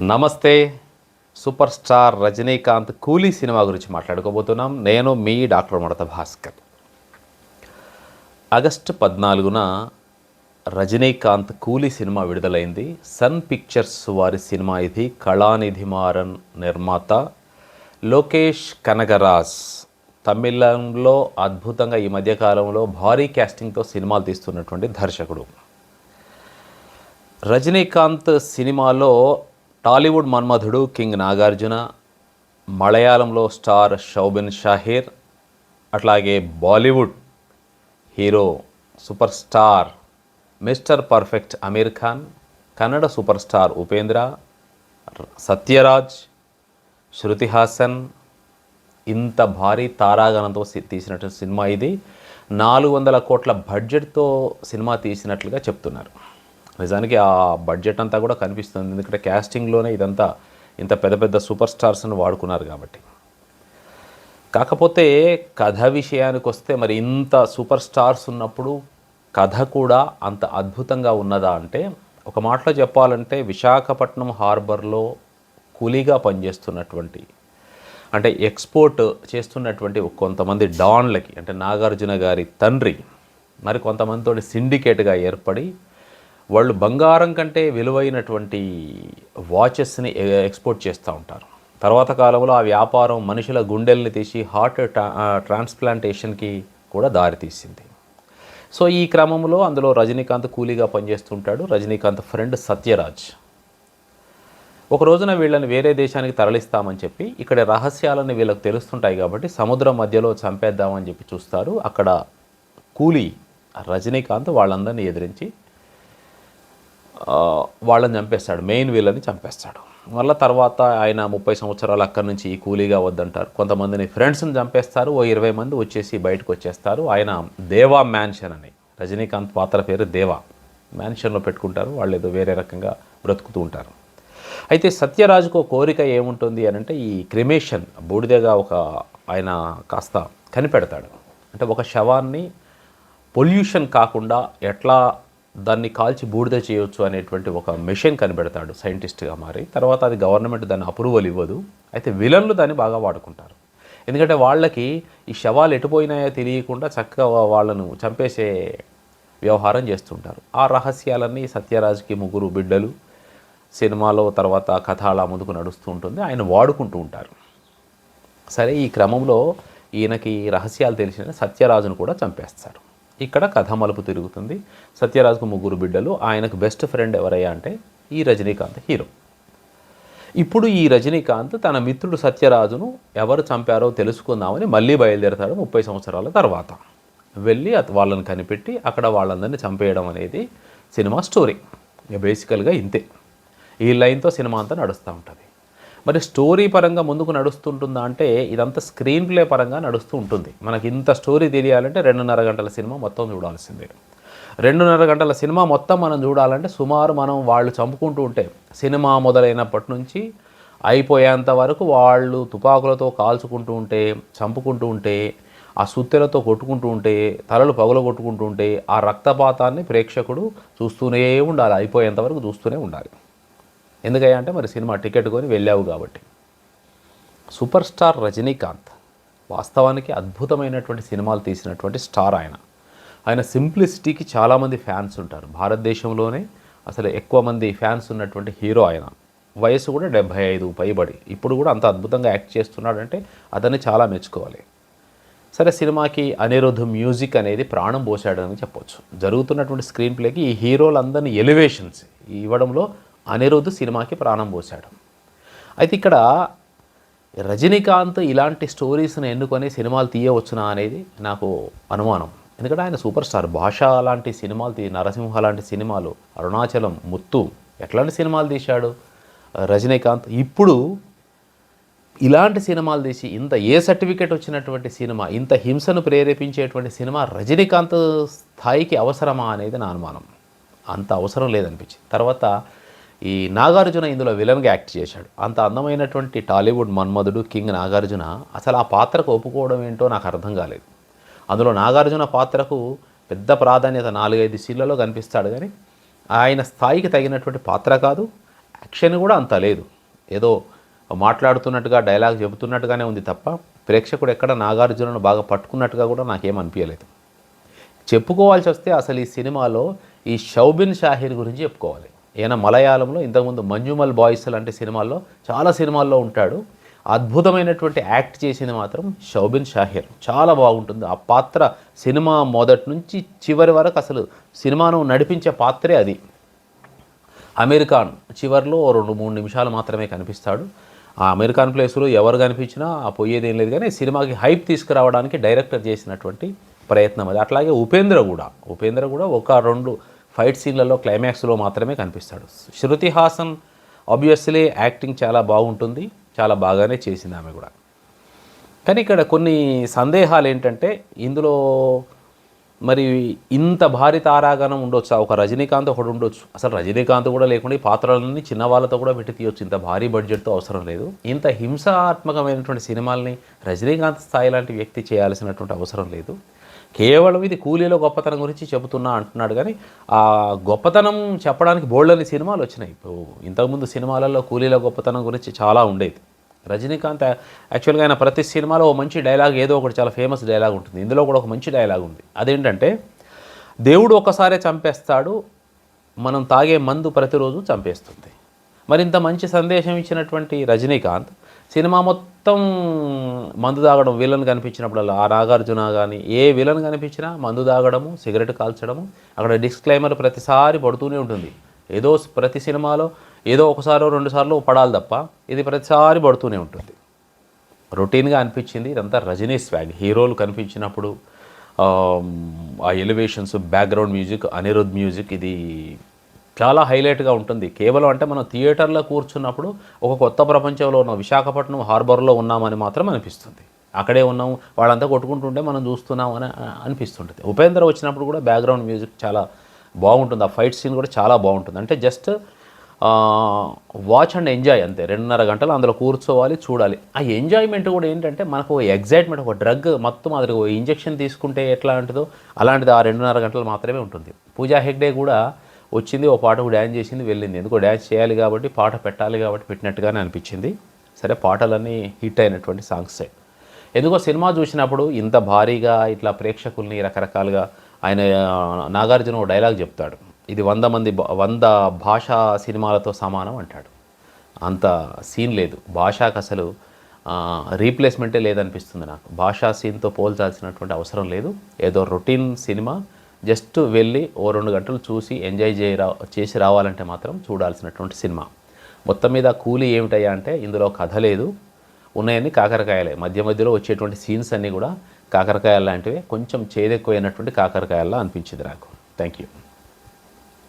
నమస్తే super star Rajinikanth కూలీ cinema గురించి మాట్లాడుకోబోతున్నాం. నేను మీ డాక్టర్ మడత భాస్కర్. ఆగస్టు పద్నాలుగున రజనీకాంత్ కూలీ సినిమా విడుదలైంది. సన్ పిక్చర్స్ వారి సినిమా ఇది. కళానిధి మారన్ నిర్మాత లోకేష్ కనగరాజ్. తమిళంలో అద్భుతంగా ఈ మధ్యకాలంలో భారీ క్యాస్టింగ్తో సినిమాలు తీస్తున్నటువంటి దర్శకుడు. రజనీకాంత్ సినిమాలో టాలీవుడ్ మన్మధుడు కింగ్ నాగార్జున మలయాళంలో స్టార్ షౌబిన్ షాహీర్ అట్లాగే Bollywood hero super star mister perfect Aamir Khan Kannada super star Upendra Sathyaraj Shruti Haasan ఇంత భారీ తారాగణంతో తీసినటువంటి సినిమా ఇది. నాలుగు వందల కోట్ల బడ్జెట్తో సినిమా తీసినట్లుగా చెప్తున్నారు. నిజానికి ఆ బడ్జెట్ అంతా కూడా కనిపిస్తుంది. ఎందుకంటే క్యాస్టింగ్లోనే ఇదంతా ఇంత పెద్ద పెద్ద సూపర్ స్టార్స్ని వాడుకున్నారు కాబట్టి. కాకపోతే కథ విషయానికి వస్తే మరి ఇంత సూపర్ స్టార్స్ ఉన్నప్పుడు కథ కూడా అంత అద్భుతంగా ఉన్నదా అంటే ఒక మాటలో చెప్పాలంటే విశాఖపట్నం హార్బర్లో కూలీగా పనిచేస్తున్నటువంటి అంటే ఎక్స్పోర్ట్ చేస్తున్నటువంటి కొంతమంది డాన్లకి అంటే నాగార్జున గారి తండ్రి మరి కొంతమందితో సిండికేట్గా ఏర్పడి వాళ్ళు బంగారం కంటే విలువైనటువంటి వాచెస్ని ఎక్స్పోర్ట్ చేస్తూ ఉంటారు. తర్వాత కాలంలో ఆ వ్యాపారం మనుషుల గుండెల్ని తీసి హార్ట్ ట్రా- ట్రాన్స్ప్లాంటేషన్కి కూడా దారితీసింది సో ఈ క్రమంలో అందులో రజనీకాంత్ కూలీగా పనిచేస్తుంటాడు. రజనీకాంత్ ఫ్రెండ్ సత్యరాజ్. ఒక రోజున వీళ్ళని వేరే దేశానికి తరలిస్తామని చెప్పి ఇక్కడ రహస్యాలని వీళ్ళకి తెలుస్తుంటాయి కాబట్టి సముద్రం మధ్యలో చంపేద్దామని చెప్పి చూస్తారు. అక్కడ కూలీ రజనీకాంత్ వాళ్ళందరినీ ఎదిరించి వాళ్ళని చంపేస్తాడు. మెయిన్ వీళ్ళని చంపేస్తాడు. మళ్ళీ తర్వాత ఆయన ముప్పై సంవత్సరాలు అక్కడి నుంచి ఈ కూలీగా వద్దంటారు. కొంతమందిని ఫ్రెండ్స్ని చంపేస్తారు. ఓ ఇరవై మంది వచ్చేసి బయటకు వచ్చేస్తారు. ఆయన దేవా మ్యాన్షన్ అని. రజనీకాంత్ పాత్ర పేరు దేవా. మ్యాన్షన్లో పెట్టుకుంటారు. వాళ్ళు ఏదో వేరే రకంగా బ్రతుకుతూ ఉంటారు. అయితే సత్యరాజుకు ఒక కోరిక ఏముంటుంది అని అంటే ఈ క్రిమేషన్ బూడిదగా ఒక ఆయన కాస్త కనిపెడతాడు. అంటే ఒక శవాన్ని పొల్యూషన్ కాకుండా ఎట్లా దాన్ని కాల్చి బూడిద చేయొచ్చు అనేటువంటి ఒక మెషిన్ కనిపెడతాడు సైంటిస్ట్గా మారి. తర్వాత అది గవర్నమెంట్ దాన్ని అప్రూవల్ ఇవ్వదు. అయితే విలన్లు దాన్ని బాగా వాడుకుంటారు. ఎందుకంటే వాళ్ళకి ఈ శవాలు ఎటుపోయినాయో తెలియకుండా చక్కగా వాళ్ళను చంపేసే వ్యవహారం చేస్తుంటారు. ఆ రహస్యాలన్నీ సత్యరాజ్కి ముగ్గురు బిడ్డలు సినిమాలో తర్వాత కథ అలా ముందుకు నడుస్తూ ఉంటుంది. ఆయన వాడుకుంటూ ఉంటారు. సరే ఈ క్రమంలో ఈయనకి రహస్యాలు తెలిసిన సత్యరాజును కూడా చంపేస్తారు. ఇక్కడ కథ మలుపు తిరుగుతుంది. సత్యరాజుకు ముగ్గురు బిడ్డలు. ఆయనకు బెస్ట్ ఫ్రెండ్ ఎవరయ్యా అంటే ఈ రజనీకాంత్ హీరో. ఇప్పుడు ఈ రజనీకాంత్ తన మిత్రుడు సత్యరాజును ఎవరు చంపారో తెలుసుకుందామని మళ్ళీ బయలుదేరతాడు ముప్పై సంవత్సరాల తర్వాత. వెళ్ళి అత- వాళ్ళని కనిపెట్టి అక్కడ వాళ్ళందరినీ చంపేయడం అనేది సినిమా స్టోరీ బేసికల్గా ఇంతే. ఈ లైన్తో సినిమా అంతా నడుస్తూ ఉంటుంది. మరి స్టోరీ పరంగా ముందుకు నడుస్తుంటుందా అంటే ఇదంతా స్క్రీన్ ప్లే పరంగా నడుస్తూ ఉంటుంది. మనకి ఇంత స్టోరీ తెలియాలంటే రెండున్నర గంటల సినిమా మొత్తం చూడాల్సిందే. రెండున్నర గంటల సినిమా మొత్తం మనం చూడాలంటే సుమారు మనం వాళ్ళు చంపుకుంటూ ఉంటే సినిమా మొదలైనప్పటి నుంచి అయిపోయేంత వరకు వాళ్ళు తుపాకులతో కాల్చుకుంటూ ఉంటే చంపుకుంటూ ఉంటే ఆ సుత్తెలతో కొట్టుకుంటూ ఉంటే తలలు పగుల కొట్టుకుంటూ ఉంటే ఆ రక్తపాతాన్ని ప్రేక్షకుడు చూస్తూనే ఉండాలి. అయిపోయేంత వరకు చూస్తూనే ఉండాలి. ఎందుకయ్యా అంటే మరి సినిమా టికెట్ కొని వెళ్ళావు కాబట్టి. సూపర్ స్టార్ రజనీకాంత్ వాస్తవానికి అద్భుతమైనటువంటి సినిమాలు తీసినటువంటి స్టార్ ఆయన. ఆయన సింప్లిసిటీకి చాలామంది ఫ్యాన్స్ ఉంటారు. భారతదేశంలోనే అసలు ఎక్కువ మంది ఫ్యాన్స్ ఉన్నటువంటి హీరో ఆయన. వయసు కూడా డెబ్భై ఐదు పైబడి. ఇప్పుడు కూడా అంత అద్భుతంగా యాక్ట్ చేస్తున్నాడంటే అతన్ని చాలా మెచ్చుకోవాలి. సరే సినిమాకి అనిరుద్ధ మ్యూజిక్ అనేది ప్రాణం పోసాడని చెప్పొచ్చు. జరుగుతున్నటువంటి స్క్రీన్ ప్లేకి ఈ హీరోలందరినీ ఎలివేషన్స్ ఇవ్వడంలో అనిరుద్ధ్ సినిమాకి ప్రాణం పోశాడు. అయితే ఇక్కడ రజనీకాంత్ ఇలాంటి స్టోరీస్ని ఎన్నుకొని సినిమాలు తీయవచ్చునా అనేది నాకు అనుమానం. ఎందుకంటే ఆయన సూపర్ స్టార్. భాష లాంటి సినిమాలు తీ నరసింహ లాంటి సినిమాలు అరుణాచలం ముత్తు ఎట్లాంటి సినిమాలు తీశాడు? రజనీకాంత్ ఇప్పుడు ఇలాంటి సినిమాలు తీసి ఇంత ఏ సర్టిఫికేట్ వచ్చినటువంటి సినిమా ఇంత హింసను ప్రేరేపించేటువంటి సినిమా రజనీకాంత్ స్థాయికి అవసరమా అనేది నా అనుమానం. అంత అవసరం లేదనిపించింది. తర్వాత ఈ నాగార్జున ఇందులో విలన్గా యాక్ట్ చేశాడు. అంత అందమైనటువంటి టాలీవుడ్ మన్మధుడు కింగ్ నాగార్జున అసలు ఆ పాత్రకు ఒప్పుకోవడం ఏంటో నాకు అర్థం కాలేదు. అందులో నాగార్జున పాత్రకు పెద్ద ప్రాధాన్యత నాలుగైదు సీన్లలో కనిపిస్తాడు కానీ ఆయన స్థాయికి తగినటువంటి పాత్ర కాదు యాక్షన్ కూడా అంత లేదు. ఏదో మాట్లాడుతున్నట్టుగా డైలాగ్ చెబుతున్నట్టుగానే ఉంది తప్ప ప్రేక్షకుడు ఎక్కడ నాగార్జునను బాగా పట్టుకున్నట్టుగా కూడా నాకేం అనిపించలేదు. చెప్పుకోవాల్సి వస్తే అసలు ఈ సినిమాలో ఈ షౌబిన్ షాహీర్ గురించి చెప్పుకోవాలి. ఈయన మలయాళంలో ఇంతకుముందు మంజుమల్ బాయ్స్ లాంటి సినిమాల్లో చాలా సినిమాల్లో ఉంటాడు. అద్భుతమైనటువంటి యాక్ట్ చేసింది మాత్రం షౌబిన్ షాహిర్. చాలా బాగుంటుంది. ఆ పాత్ర సినిమా మొదటి నుంచి చివరి వరకు అసలు సినిమాను నడిపించే పాత్రే అది. అమెరికాన్ చివరిలో రెండు మూడు నిమిషాలు మాత్రమే కనిపిస్తాడు. ఆ అమెరికాన్ ప్లేస్లో ఎవరు కనిపించినా ఆ పోయేది లేదు కానీ సినిమాకి హైప్ తీసుకురావడానికి డైరెక్టర్ చేసినటువంటి ప్రయత్నం అది. అట్లాగే ఉపేంద్ర కూడా. ఉపేంద్ర కూడా ఒక రెండు ఫైట్ సీన్లలో క్లైమాక్స్లో మాత్రమే కనిపిస్తాడు. శృతి హాసన్ ఆబ్వియస్లీ యాక్టింగ్ చాలా బాగుంటుంది చాలా బాగానే చేసింది ఆమె కూడా. కానీ ఇక్కడ కొన్ని సందేహాలు ఏంటంటే ఇందులో మరి ఇంత భారీ తారాగణం ఉండొచ్చు? ఒక రజనీకాంత్ ఒకడు ఉండొచ్చు. అసలు రజనీకాంత్ కూడా లేకుండా ఈ పాత్రలన్నీ చిన్న వాళ్ళతో కూడా పెట్టి తీయొచ్చు. ఇంత భారీ బడ్జెట్తో అవసరం లేదు. ఇంత హింసాత్మకమైనటువంటి సినిమాల్ని రజనీకాంత్ స్థాయి లాంటి వ్యక్తి చేయాల్సినటువంటి అవసరం లేదు. కేవలం ఇది కూలీలో గొప్పతనం గురించి చెబుతున్నా అంటున్నాడు కానీ ఆ గొప్పతనం చెప్పడానికి బోల్డని సినిమాలు వచ్చినాయి. ఇప్పుడు ఇంతకుముందు సినిమాలలో కూలీల గొప్పతనం గురించి చాలా ఉండేది. రజనీకాంత్ యాక్చువల్గా ఆయన ప్రతి సినిమాలో ఓ మంచి డైలాగ్ ఏదో ఒకటి చాలా ఫేమస్ డైలాగ్ ఉంటుంది. ఇందులో కూడా ఒక మంచి డైలాగ్ ఉంది. అదేంటంటే దేవుడు ఒకసారే చంపేస్తాడు మనం తాగే మందు ప్రతిరోజు చంపేస్తుంది. మరింత మంచి సందేశం ఇచ్చినటువంటి రజనీకాంత్ సినిమా మొత్తం మొత్తం మందు తాగడం విలన్ కనిపించినప్పుడల్లా ఆ నాగార్జున కానీ ఏ విలన్ కనిపించినా మందు తాగడము సిగరెట్ కాల్చడము అక్కడ డిస్క్లైమర్ ప్రతిసారి పడుతూనే ఉంటుంది. ఏదో ప్రతి సినిమాలో ఏదో ఒకసారో రెండు సార్లు పడాలి తప్ప ఇది ప్రతిసారి పడుతూనే ఉంటుంది. రొటీన్గా అనిపించింది ఇదంతా రజనీ స్వాగ్. హీరోలు కనిపించినప్పుడు ఆ elevations background music Anirudh music ఇది చాలా హైలైట్గా ఉంటుంది. కేవలం అంటే మనం థియేటర్లో కూర్చున్నప్పుడు ఒక కొత్త ప్రపంచంలో ఉన్న విశాఖపట్నం హార్బర్లో ఉన్నామని మాత్రం అనిపిస్తుంది. అక్కడే ఉన్నాం వాళ్ళంతా కొట్టుకుంటుంటే మనం చూస్తున్నాం అని అనిపిస్తుంటుంది. ఉపేంద్ర వచ్చినప్పుడు కూడా బ్యాక్గ్రౌండ్ మ్యూజిక్ చాలా బాగుంటుంది. ఆ ఫైట్ సీన్ కూడా చాలా బాగుంటుంది. అంటే జస్ట్ వాచ్ అండ్ ఎంజాయ్ అంతే. రెండున్నర గంటలు అందులో కూర్చోవాలి చూడాలి. ఆ ఎంజాయ్మెంట్ కూడా ఏంటంటే మనకు ఎగ్జైట్మెంట్ ఒక డ్రగ్ మొత్తం అది ఇంజెక్షన్ తీసుకుంటే ఎట్లా ఉంటుందో అలాంటిది ఆ రెండున్నర గంటలు మాత్రమే ఉంటుంది. పూజా హెగ్డే కూడా వచ్చింది ఓ పాటకు డ్యాన్స్ చేసింది వెళ్ళింది. ఎందుకో డ్యాన్స్ చేయాలి కాబట్టి పాట పెట్టాలి కాబట్టి పెట్టినట్టుగానే అనిపించింది. సరే పాటలన్నీ హిట్ అయినటువంటి సాంగ్సే ఎందుకో సినిమా చూసినప్పుడు ఇంత భారీగా ఇట్లా ప్రేక్షకుల్ని రకరకాలుగా ఆయన నాగార్జున ఓ డైలాగ్ చెప్తాడు. ఇది వంద మంది వంద భాషా సినిమాలతో సమానం అంటాడు. అంత సీన్ లేదు. భాషకు అసలు రీప్లేస్మెంటే లేదనిపిస్తుంది నాకు. భాషా సీన్తో పోల్చాల్సినటువంటి అవసరం లేదు. ఏదో రొటీన్ సినిమా జస్ట్ వెళ్ళి ఓ రెండు గంటలు చూసి ఎంజాయ్ చేయ రా- చేసి రావాలంటే మాత్రం చూడాల్సినటువంటి సినిమా. మొత్తం మీద కూలీ ఏమిటయ్యా అంటే ఇందులో కథ లేదు. ఉన్నాయని కాకరకాయలే. మధ్య మధ్యలో వచ్చేటువంటి సీన్స్ అన్నీ కూడా కాకరకాయలు లాంటివి. కొంచెం చేదెక్కువైనటువంటి కాకరకాయల్లా అనిపించింది నాకు. Thank you